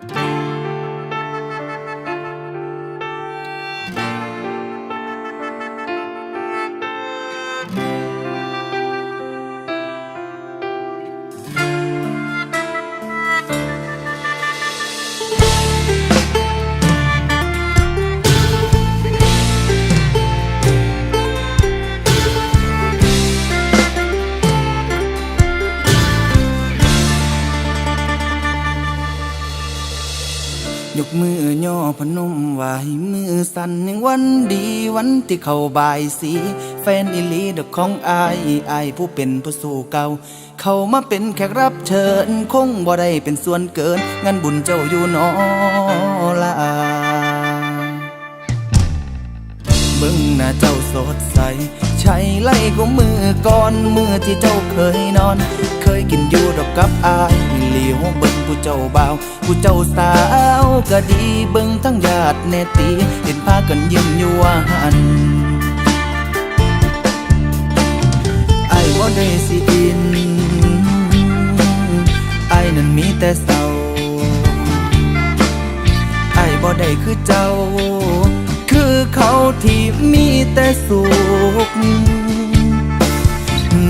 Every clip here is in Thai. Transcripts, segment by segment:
ย กมือย่อพนมไหวมือสั่นยังวันดีวันที่เข้าบายสีแฟนอิลีดอกของอายอายผู้เป็นผู้สู่เก่า เข้ามาเป็นแขกรับเชิญ คงบ่ได้เป็นส่วนเกินงานบุญเจ้าอยู่นอ บิ่งหน้าเจ้าสดใส ใช่ไล่กูมือก่อนมือที่เจ้าเคยนอน เคยกินอยู่ดอกกับอายเหลียวเบิ่งผู้เจ้าบ่าวผู้เจ้าสาวก็ดีเบิ่งทั้งญาติแน่ตีเห็นพากันยิ้มอยู่ว่าหันไอ้ว่าได้สิอินไอ้นั้นมีแต่เศร้าไอ้บ่ได้คือเจ้า เขาที่มีแต่สุข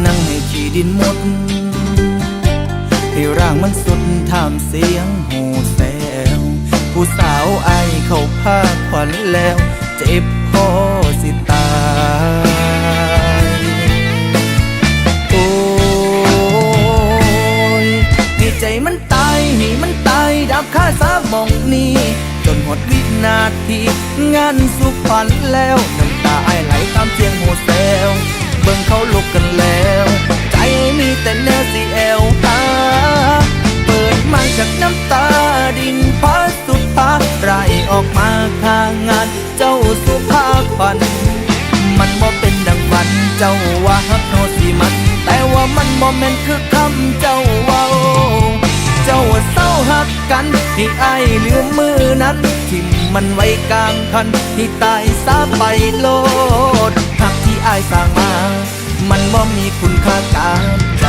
นั่งให้ขี้ดินหมดให้ร่างมันสุดถามเสียง นาทีงานสุขพันแล้วน้ำตาไอไหลตามเสียงโหแซวเบิ่งเขาลุกกันแล้ว ใจมีแต่แนวสีแอวตาเปิดมาจากน้ำตาดินพัดสุดพาไรออกมาข้างงาน เจ้าสุภาพันมันบ่เป็นดังฝันเจ้าว่าฮักโนสิมัน แต่ว่ามันบ่แม่นคือคำเจ้าเว้าเจ้าว่าเศร้าหักกัน ที่ไอายลืมมือนั้นทิ่ มันไว้กลางคันที่ตายซาไปโลดหักที่อายสร้างมา มันบ่มีคุณค่ากับใจ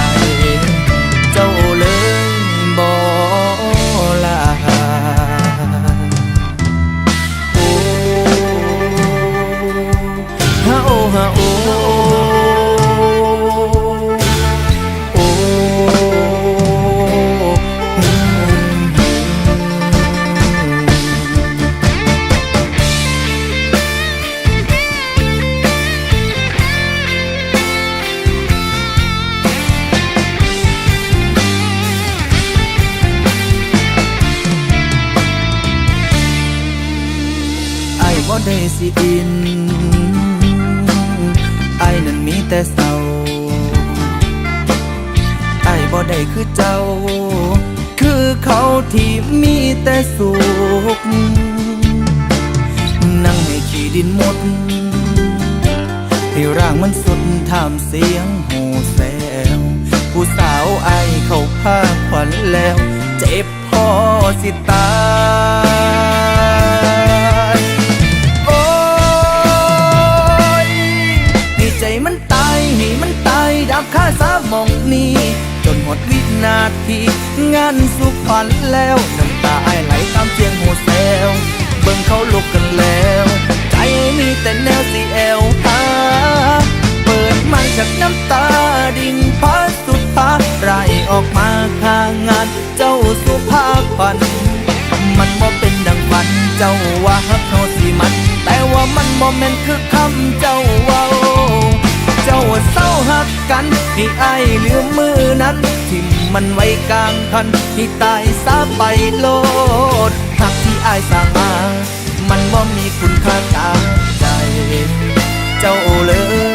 ไอ้บ่ได้สิอินไอ้นั้นมีแต่เศร้าไอ้บ่ได้คือเจ้า คือเขาที่มีแต่สุขนั่งให้ขี้ดินหมดให้ร่างมันสุดถามเสียงหูแซวผู้สาวไอายเขาพาขวัญแล้ว เจ็บพอสิตาย ดวินาทีงานสุขพันแล้วน้ำตาไหลตามเสียงโหแซวเบิ่งเขาลุกกันแล้ว ใจมีแต่แนวสีแอวตาเปิดมาจากน้ำตาดินพัดสุดพาไรออกมาข้างงาน เจ้าสุภาพัน มันบ่เป็นดังฝันเจ้าว่าฮักโนสิมัน แต่ว่ามันบ่แม่นคือคำเจ้าว้า เจ้าว่าเศร้าหักกันให้ไอายลืมมือนั้น ทิ่มมันไว้กลางคันที่ตายซาไปโลดหักที่ไอายสร้างมา มันบ่มีคุณค่ากาใจ เจ้าเลย